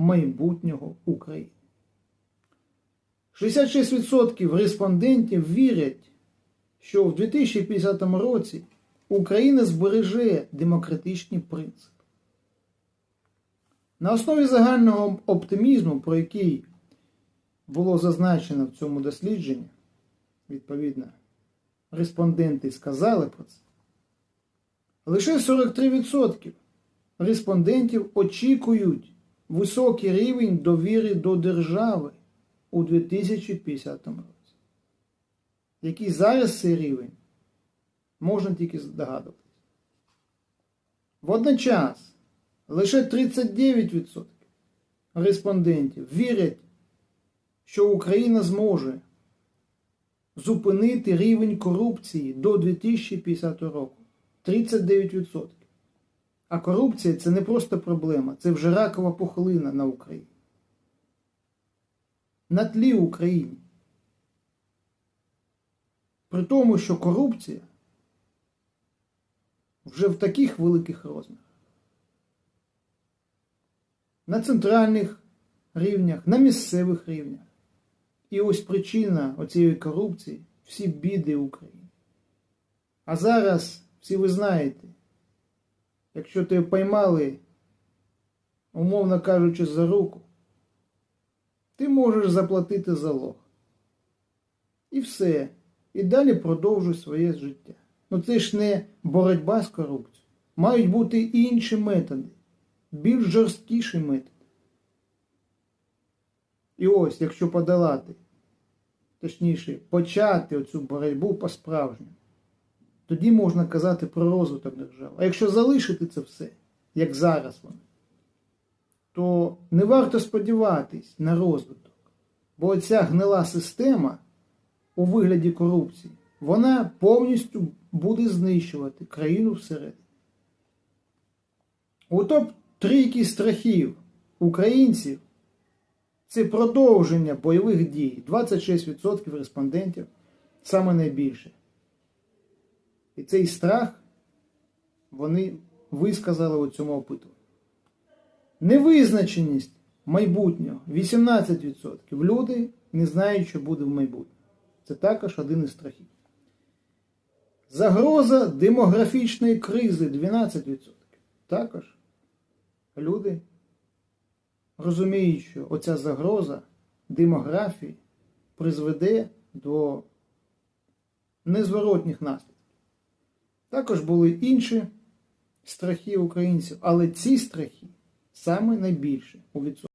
майбутнього України. 66% респондентів вірять, що в 2050 році Україна збереже демократичні принципи. На основі загального оптимізму, про який було зазначено в цьому дослідженні, відповідно, респонденти сказали про це, лише 43% респондентів очікують високий рівень довіри до держави у 2050 році. Який зараз цей рівень, можна тільки здогадуватися. Водночас лише 39% респондентів вірять, що Україна зможе зупинити рівень корупції до 2050 року. 39%. А корупція це не просто проблема, це вже ракова пухлина на Україні. На тлі України. При тому, що корупція вже в таких великих розмірах. На центральних рівнях, на місцевих рівнях. І ось причина оцієї корупції всі біди України. А зараз всі ви знаєте, якщо тебе поймали, умовно кажучи, за руку, ти можеш заплатити залог. І все. І далі продовжуй своє життя. Ну це ж не боротьба з корупцією. Мають бути інші методи, більш жорсткіші методи. І ось, якщо подолати, точніше, почати оцю боротьбу по-справжньому, тоді можна казати про розвиток держави. А якщо залишити це все, як зараз воно, то не варто сподіватись на розвиток. Бо ця гнила система у вигляді корупції, вона повністю буде знищувати країну всередині. У топ-трійки страхів українців це продовження бойових дій. 26% респондентів саме найбільше. І цей страх вони висказали у цьому опитуванні. Невизначеність майбутнього 18%. Люди не знають, що буде в майбутньому. Це також один із страхів. Загроза демографічної кризи 12%. Також люди розуміють, що оця загроза демографії призведе до незворотніх наслідків. Також були інші страхи українців, але ці страхи саме найбільше у відсотку.